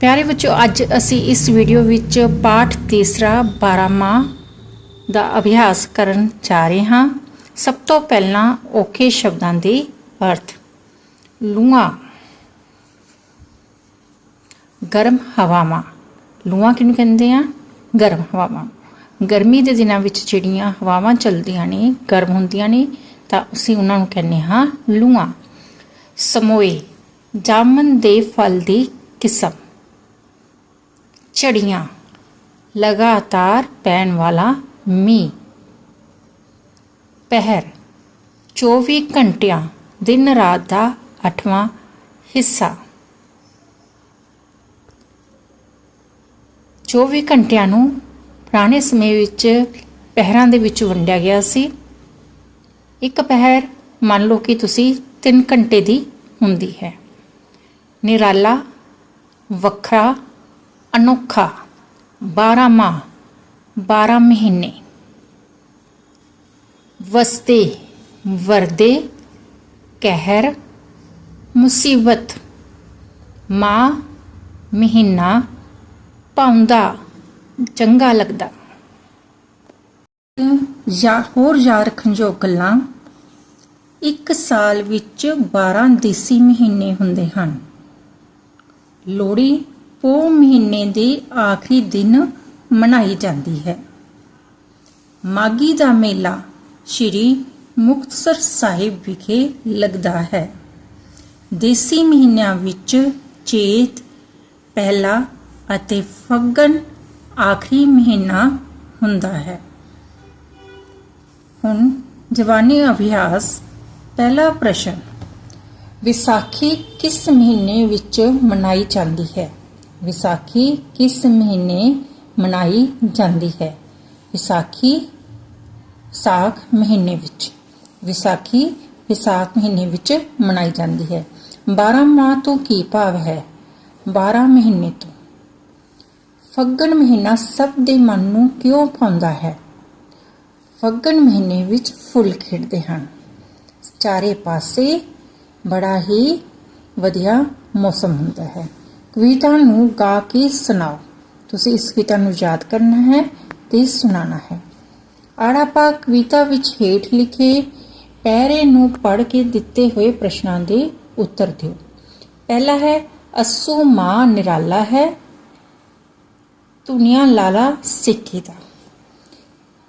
ਪਿਆਰੇ ਬੱਚੋ ਅੱਜ ਅਸੀਂ ਇਸ ਵੀਡੀਓ ਵਿੱਚ ਪਾਠ ਤੀਸਰਾ 12 ਦਾ ਅਭਿਆਸ ਕਰਨ ਜਾ ਰਹੇ ਹਾਂ। ਸਭ ਤੋਂ ਪਹਿਲਾਂ ਔਖੇ ਸ਼ਬਦਾਂ ਦੇ ਅਰਥ। ਲੂਆਂ। ਗਰਮ ਹਵਾਵਾਂ। ਲੂਆਂ ਕਿਹਨੂੰ ਕਹਿੰਦੇ ਆ? ਗਰਮ ਹਵਾਵਾਂ। ਗਰਮੀ ਦੇ ਦਿਨਾਂ ਵਿੱਚ ਜਿਹੜੀਆਂ ਹਵਾਵਾਂ ਚੱਲਦੀਆਂ ਨੇ, ਗਰਮ ਹੁੰਦੀਆਂ ਨੇ, ਤਾਂ ਅਸੀਂ ਉਹਨਾਂ ਨੂੰ ਕਹਿੰਦੇ ਹਾਂ ਲੂਆਂ। ਸਮੋਏ। ਜਾਮਨ ਦੇ ਫਲ ਦੀ ਕਿਸਮ। ਝੜੀਆਂ ਲਗਾਤਾਰ ਪੈਣ ਵਾਲਾ ਮੀਂਹ। ਪਹਿਰ 24 ਘੰਟਿਆਂ ਦਿਨ ਰਾਤ ਦਾ 8ਵਾਂ ਹਿੱਸਾ। 24 ਘੰਟਿਆਂ ਨੂੰ ਪੁਰਾਣੇ ਸਮੇਂ ਵਿੱਚ ਪਹਿਰਾਂ ਦੇ ਵਿੱਚ ਵੰਡਿਆ ਗਿਆ ਸੀ। ਇੱਕ ਪਹਿਰ ਮੰਨ ਲਓ ਕਿ ਤੁਸੀਂ 3 ਘੰਟੇ ਦੀ ਹੁੰਦੀ ਹੈ। ਨਿਰਾਲਾ, ਵੱਖਰਾ ਅਨੋਖਾ 12 ਮਾਹ 12 ਮਹੀਨੇ। ਵਸਤੇ ਵਰਦੇ, ਕਹਿਰ, ਮੁਸੀਬਤ, ਮਾਂ, ਮਹੀਨਾ ਪਾਉਂਦਾ ਚੰਗਾ ਲੱਗਦਾ। ਜਾਂ ਹੋਰ ਯਾਦ ਰੱਖਣ ਯੋਗ ਗੱਲਾਂ, ਇੱਕ ਸਾਲ ਵਿੱਚ 12 ਦੇਸੀ ਮਹੀਨੇ ਹੁੰਦੇ ਹਨ। ਲੋਹੜੀ ਪੋਹ ਮਹੀਨੇ ਦੇ ਆਖਰੀ ਦਿਨ ਮਨਾਈ ਜਾਂਦੀ ਹੈ। ਮਾਗੀ ਦਾ ਮੇਲਾ ਸ਼੍ਰੀ ਮੁਕਤਸਰ ਸਾਹਿਬ ਵਿਖੇ ਲੱਗਦਾ ਹੈ। ਦੇਸੀ ਮਹੀਨਿਆਂ ਵਿੱਚ ਚੇਤ, ਪਹਿਲਾ ਅਤੇ ਫੱਗਣ ਆਖਰੀ ਮਹੀਨਾ ਹੁੰਦਾ ਹੈ। ਹੁਣ ਜਵਾਨੀ ਅਭਿਆਸ, ਪਹਿਲਾ ਪ੍ਰਸ਼ਨ। ਵਿਸਾਖੀ ਕਿਸ ਮਹੀਨੇ ਵਿੱਚ ਮਨਾਈ ਜਾਂਦੀ ਹੈ? ਵਿਸਾਖੀ ਕਿਸ ਮਹੀਨੇ ਮਨਾਈ ਜਾਂਦੀ ਹੈ? ਵਿਸਾਖੀ ਵਿਸਾਖ ਮਹੀਨੇ ਵਿੱਚ। ਵਿਸਾਖੀ ਵਿਸਾਖ ਮਹੀਨੇ ਵਿੱਚ ਮਨਾਈ ਜਾਂਦੀ ਹੈ। 12 ਮਾਹ ਤੋਂ ਕੀ ਭਾਵ ਹੈ? 12 ਮਹੀਨੇ ਤੋਂ। ਫੱਗਣ ਮਹੀਨਾ ਸਭ ਦੇ ਮਨ ਨੂੰ ਕਿਉਂ ਪਾਉਂਦਾ ਹੈ? ਫੱਗਣ ਮਹੀਨੇ ਵਿੱਚ ਫੁੱਲ ਖਿੜਦੇ ਹਨ। ਚਾਰੇ ਪਾਸੇ ਬੜਾ ਹੀ ਵਧੀਆ ਮੌਸਮ ਹੁੰਦਾ ਹੈ। ਕਵਿਤਾ ਨੂੰ ਗਾ ਕੇ ਸੁਣਾਓ। ਤੁਸੀਂ ਇਸ ਕਵਿਤਾ ਨੂੰ ਯਾਦ ਕਰਨਾ ਹੈ ਤੇ ਸੁਣਾਉਣਾ ਹੈ। ਆੜਾ ਪਾ ਕਵਿਤਾ ਵਿੱਚ ਹੇਠ ਲਿਖੇ ਪੈਰੇ ਨੂੰ ਪੜ੍ਹ ਕੇ ਦਿੱਤੇ ਹੋਏ ਪ੍ਰਸ਼ਨਾਂ ਦੇ ਉੱਤਰ ਦਿਓ। ਪਹਿਲਾ ਹੈ, ਅਸੂ ਮਾਂ ਨਿਰਾਲਾ ਹੈ ਤੁਨੀਆਂ ਲਾਲਾ ਸਿੱਖੀ ਦਾ।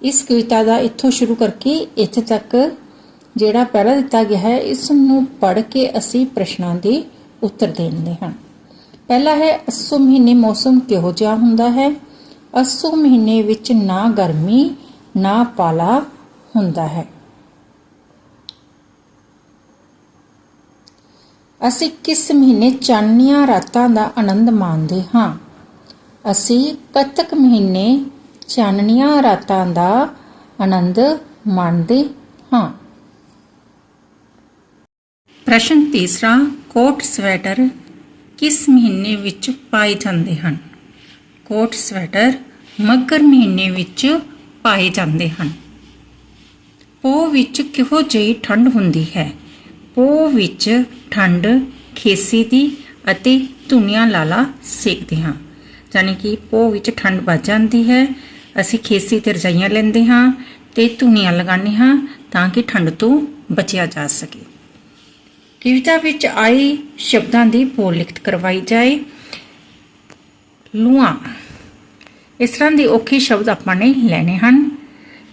ਇਸ ਕਵਿਤਾ ਦਾ ਇੱਥੋਂ ਸ਼ੁਰੂ ਕਰਕੇ ਇੱਥੇ ਤੱਕ ਜਿਹੜਾ ਪਹਿਲਾ ਦਿੱਤਾ ਗਿਆ ਹੈ, ਇਸ ਨੂੰ ਪੜ੍ਹ ਕੇ ਅਸੀਂ ਪ੍ਰਸ਼ਨਾਂ ਦੇ ਉੱਤਰ ਦੇਣੇ ਹਨ ਪਹਿਲਾ ਹੈ, ਅਸੂ ਮਹੀਨੇ ਮੌਸਮ ਕਿਹੋ ਜਿਹਾ ਹੁੰਦਾ ਹੈ? ਅਸੂ ਮਹੀਨੇ ਵਿੱਚ ਨਾ ਗਰਮੀ, ਨਾ ਪਾਲਾ ਹੁੰਦਾ ਹੈ। ਅਸੀਂ ਕਿਸ ਮਹੀਨੇ ਚਾਨਣੀਆਂ ਰਾਤਾਂ ਦਾ ਆਨੰਦ ਮਾਣਦੇ ਹਾਂ? ਅਸੀਂ ਕੱਤਕ ਮਹੀਨੇ ਚਾਨਣੀਆਂ ਰਾਤਾਂ ਦਾ ਆਨੰਦ ਮਾਣਦੇ ਹਾਂ। ਪ੍ਰਸ਼ਨ ਤੀਸਰਾ, ਕੋਟ ਸਵੈਟਰ ਕਿਸ ਮਹੀਨੇ ਵਿੱਚ ਪਾਏ ਜਾਂਦੇ ਹਨ? ਕੋਟ ਸਵੈਟਰ ਮੱਘਰ ਮਹੀਨੇ ਵਿੱਚ ਪਾਏ ਜਾਂਦੇ ਹਨ। ਪੋਹ ਵਿੱਚ ਕਿਹੋ ਜਿਹੀ ਠੰਡ ਹੁੰਦੀ ਹੈ? ਪੋਹ ਵਿੱਚ ਠੰਡ ਖੇਸੀ ਦੀ ਅਤੇ ਧੁਨੀਆਂ ਲਾਲਾ ਸੇਕਦੇ ਹਾਂ। ਯਾਨੀ ਕਿ ਪੋਹ ਵਿੱਚ ਠੰਡ ਵੱਜ ਜਾਂਦੀ ਹੈ, ਅਸੀਂ ਖੇਸੀ ਤੇ ਰਜਾਈਆਂ ਲੈਂਦੇ ਹਾਂ ਤੇ ਧੁਨੀਆਂ ਲਗਾਉਂਦੇ ਹਾਂ ਤਾਂ ਕਿ ਠੰਡ ਤੋਂ ਬਚਿਆ ਜਾ ਸਕੇ। ਕਵਿਤਾ ਵਿੱਚ ਆਏ ਸ਼ਬਦਾਂ ਦੀ ਬੋਲ ਲਿਖਤ ਕਰਵਾਈ ਜਾਏ। ਲੂਆਂ, ਇਸ ਤਰ੍ਹਾਂ ਦੇ ਔਖੇ ਸ਼ਬਦ ਆਪਾਂ ਨੇ ਲੈਣੇ ਹਨ।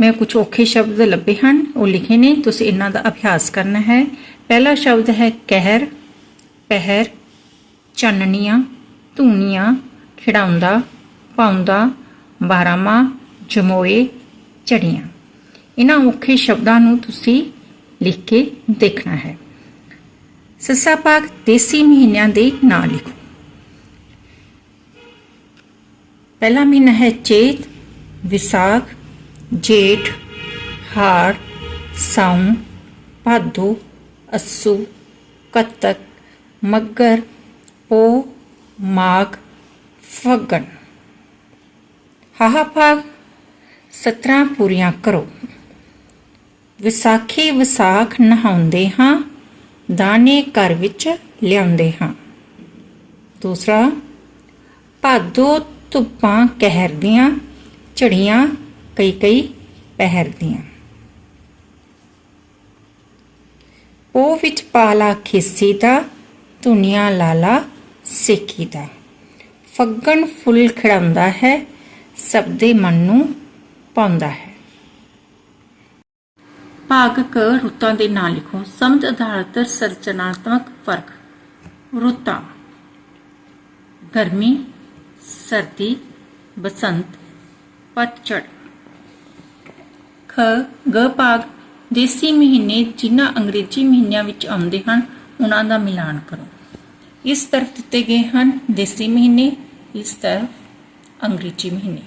ਮੈਂ ਕੁਝ ਔਖੇ ਸ਼ਬਦ ਲੱਭੇ ਹਨ, ਉਹ ਲਿਖੇ ਨੇ, ਤੁਸੀਂ ਇਹਨਾਂ ਦਾ ਅਭਿਆਸ ਕਰਨਾ ਹੈ। ਪਹਿਲਾ ਸ਼ਬਦ ਹੈ ਕਹਿਰ, ਪਹਿਰ, ਚੰਨਣੀਆਂ ਧੂਨੀਆਂ ਖਿਡਾਉਂਦਾ ਪਾਉਂਦਾ ਬਾਰਾਮਾ ਜਮੋਏ, ਚੜੀਆਂ। ਇਹਨਾਂ ਔਖੇ ਸ਼ਬਦਾਂ ਨੂੰ ਤੁਸੀਂ ਲਿਖ ਕੇ ਦੇਖਣਾ ਹੈ। ਸੱਸਾ ਪਾਕ ਦੇਸੀ ਮਹੀਨਿਆਂ ਦੇ ਨਾਂ ਲਿਖੋ। ਪਹਿਲਾ ਮਹੀਨਾ ਹੈ ਚੇਤ, ਵਿਸਾਖ, ਜੇਠ, ਹਾੜ ਸਾਉਣ ਭਾਦੋ, ਅਸੂ, ਕੱਤਕ, ਮੱਗਰ ਪੋ ਮਾਘ, ਫੱਗਣ। ਹਾਹਾ ਭਾਗ 17 ਪੂਰੀਆਂ ਕਰੋ। ਵਿਸਾਖੀ, ਵਿਸਾਖ ਨਹਾਉਂਦੇ ਹਾਂ। ਦਾਣੇ ਘਰ ਵਿੱਚ ਲਿਆਉਂਦੇ ਹਾਂ। ਦੂਸਰਾ, ਭਾਦੋ ਧੁੱਪਾਂ ਕਹਿਰਦੀਆਂ, ਝੜੀਆਂ ਕਈ ਕਈ ਪਹਿਰਦੀਆਂ। ਉਹ ਵਿੱਚ ਪਾਲਾ ਖੇਸੀ ਦਾ, ਧੁਨੀਆਂ ਲਾਲਾ ਸੇਖੀ ਦਾ। ਫੱਗਣ ਫੁੱਲ ਖਿੜਾਉਂਦਾ ਹੈ, ਸਭ ਦੇ ਮਨ ਨੂੰ ਪਾਉਂਦਾ ਹੈ। ਭਾਗ ਕ ਰੁੱਤਾਂ ਦੇ ਨਾਂ ਲਿਖੋ। ਸਮਝ ਆਧਾਰਿਤ ਸਰਚਨਾਤਮਕ ਫ਼ਰਕ। ਰੁੱਤਾਂ। ਗਰਮੀ, ਸਰਦੀ, ਬਸੰਤ, ਪਤਝੜ। ਖ, ਗ ਭਾਗ ਦੇਸੀ ਮਹੀਨੇ ਜਿਨ੍ਹਾਂ ਅੰਗਰੇਜ਼ੀ ਮਹੀਨਿਆਂ ਵਿੱਚ ਆਉਂਦੇ ਹਨ, ਉਹਨਾਂ ਦਾ ਮਿਲਾਨ ਕਰੋ। ਇਸ ਤਰਫ ਦਿੱਤੇ ਗਏ ਹਨ ਦੇਸੀ ਮਹੀਨੇ, ਇਸ ਤਰਫ ਅੰਗਰੇਜ਼ੀ ਮਹੀਨੇ।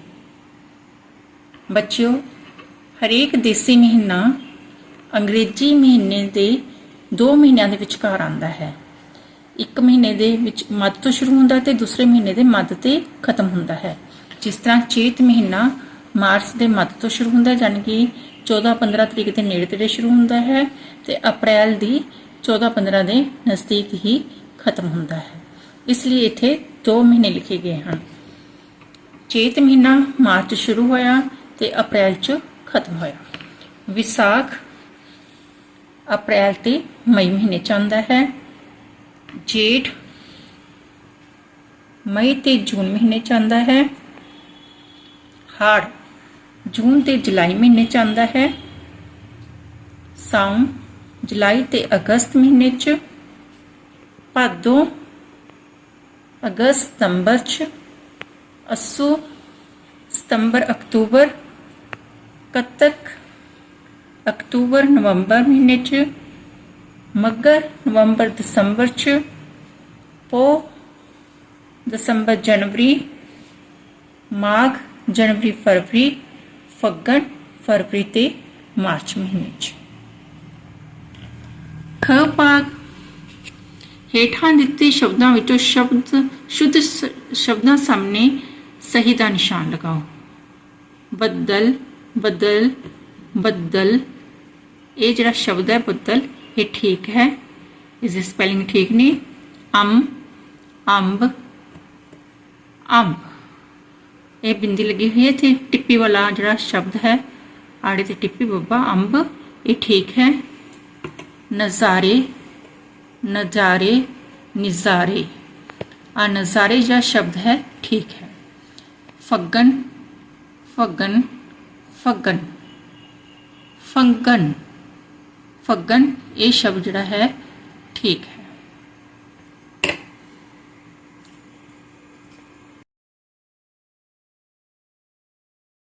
ਬੱਚਿਓ, ਹਰੇਕ ਦੇਸੀ ਮਹੀਨਾ ਅੰਗਰੇਜ਼ੀ ਮਹੀਨੇ ਦੇ 2 ਮਹੀਨਿਆਂ ਦੇ ਵਿਚਕਾਰ ਆਉਂਦਾ ਹੈ। ਇੱਕ ਮਹੀਨੇ ਦੇ ਵਿੱਚ ਮੱਧ ਤੋਂ ਸ਼ੁਰੂ ਹੁੰਦਾ ਤੇ ਦੂਸਰੇ ਮਹੀਨੇ ਦੇ ਮੱਧ ਤੇ ਖਤਮ ਹੁੰਦਾ ਹੈ। ਜਿਸ ਤਰ੍ਹਾਂ ਚੇਤ ਮਹੀਨਾ ਮਾਰਚ ਦੇ ਮੱਧ ਤੋਂ ਸ਼ੁਰੂ ਹੁੰਦਾ ਹੈ ਯਾਨੀ ਕਿ 14-15 ਤਰੀਕ ਦੇ ਨੇੜੇ ਤੇੜੇ ਸ਼ੁਰੂ ਹੁੰਦਾ ਹੈ ਤੇ ਅਪ੍ਰੈਲ ਦੀ 14-15 ਦੇ ਨਜ਼ਦੀਕ ਹੀ ਖਤਮ ਹੁੰਦਾ ਹੈ। ਇਸ ਲਈ ਇੱਥੇ 2 ਮਹੀਨੇ ਲਿਖੇ ਗਏ ਹਨ। ਚੇਤ ਮਹੀਨਾ ਮਾਰਚ ਸ਼ੁਰੂ ਹੋਇਆ ਤੇ ਅਪ੍ਰੈਲ ਚ ਖਤਮ ਹੋਇਆ। ਵਿਸਾਖ ਅਪ੍ਰੈਲ ਤੇ ਮਈ ਮਹੀਨੇ ਚ ਆਉਂਦਾ ਹੈ। ਜੇਠ ਮਈ ਤੇ ਜੂਨ ਮਹੀਨੇ ਚ ਆਉਂਦਾ ਹੈ। ਹਾੜ ਜੂਨ ਤੇ ਜੁਲਾਈ ਮਹੀਨੇ ਚ ਆਉਂਦਾ ਹੈ। ਸਾਉਣ ਜੁਲਾਈ ਤੇ ਅਗਸਤ ਮਹੀਨੇ ਚ, ਭਾਦੋ ਅਗਸਤ ਸਤੰਬਰ ਚ, ਅਸੂ ਸਤੰਬਰ ਅਕਤੂਬਰ, ਕੱਤਕ ਅਕਤੂਬਰ, ਨਵੰਬਰ ਮਹੀਨੇ ਚ ਮੱਘਰ ਨਵੰਬਰ, ਦਸੰਬਰ ਚ ਪੋ ਦਸੰਬਰ, ਜਨਵਰੀ, ਮਾਘ, ਜਨਵਰੀ, ਫਰਵਰੀ, ਫੱਗਣ, ਫਰਵਰੀ ਤੇ ਮਾਰਚ ਮਹੀਨੇ ਚ। ਖ ਭਾਗ ਹੇਠਾਂ ਦਿੱਤੇ ਸ਼ਬਦਾਂ ਵਿੱਚੋਂ ਸ਼ਬਦ, ਸ਼ੁੱਧ ਸ਼ਬਦਾਂ ਸਾਹਮਣੇ ਸਹੀ ਦਾ ਨਿਸ਼ਾਨ ਲਗਾਓ। ਬੱਦਲ, ਬਦਲ, ਬੱਦਲ ਇਹ ਜਿਹੜਾ ਸ਼ਬਦ ਹੈ ਬੱਦਲ ਇਹ ਠੀਕ ਹੈ। ਇਸ ਦੀ ਸਪੈਲਿੰਗ ਠੀਕ ਨਹੀਂ? ਅਮ ਅੰਬ ਅੰਬ। ਇਹ ਬਿੰਦੀ ਲੱਗੀ ਹੋਈ ਹੈ ਤੇ ਟਿੱਪੀ ਵਾਲਾ ਜਿਹੜਾ ਸ਼ਬਦ ਹੈ, ਆੜੇ ਤੇ ਟਿੱਪੀ, ਬੱਬਾ, ਅੰਬ, ਇਹ ਠੀਕ ਹੈ। ਨਜ਼ਾਰੇ ਨਜ਼ਾਰੇ, ਨਿਜ਼ਾਰੇ। ਆ ਨਜ਼ਾਰੇ ਜਿਹੜਾ ਸ਼ਬਦ ਹੈ, ਠੀਕ ਹੈ। ਫੱਗਣ ਫੱਗਣ ਫੱਗਣ। ਫੰਗਣ। ਫੱਗਣ ਇਹ ਸ਼ਬਦ ਜਿਹੜਾ ਹੈ ਠੀਕ ਹੈ।